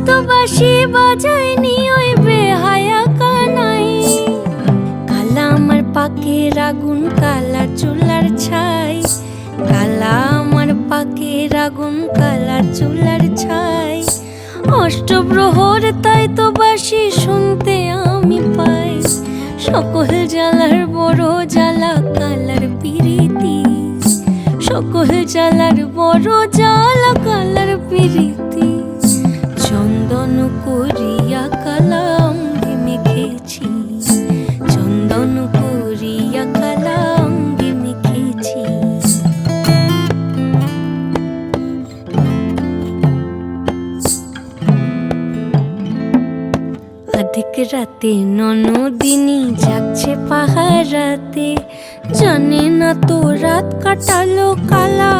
আজ তো বাসি বাজায়নি ওই বেহায়া কানাই। কালা আমার পাকের আগুন, কালা চুলার ছাই। কালা আমার পাকের আগুন, কালা চুলার ছাই। অষ্টপ্রহর, তাই তো বাসি শুনতে আমি পাই। সকল জ্বালার বড় জ্বালা, কালার পিরিতি। সকল জ্বালার বড় জ্বালা, কালার পিরিতি। করিয়া কালা অঙ্গে মেখেছি চন্দন করিয়া কালা অঙ্গে মেখেছি অধিক রাতে ননদিনী যাচ্ছে পাহারাতে। জানে না তো রাত কাটালো কালা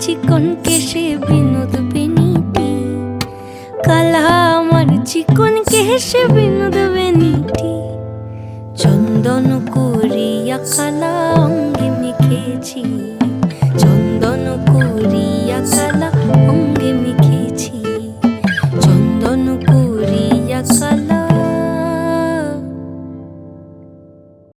চিকন কেশে বিনোদ বেনিটি কালা আমার চিকন কেশে বিনোদ বেনিটি চন্দন করিয়া কালা অঙ্গে মেখেছি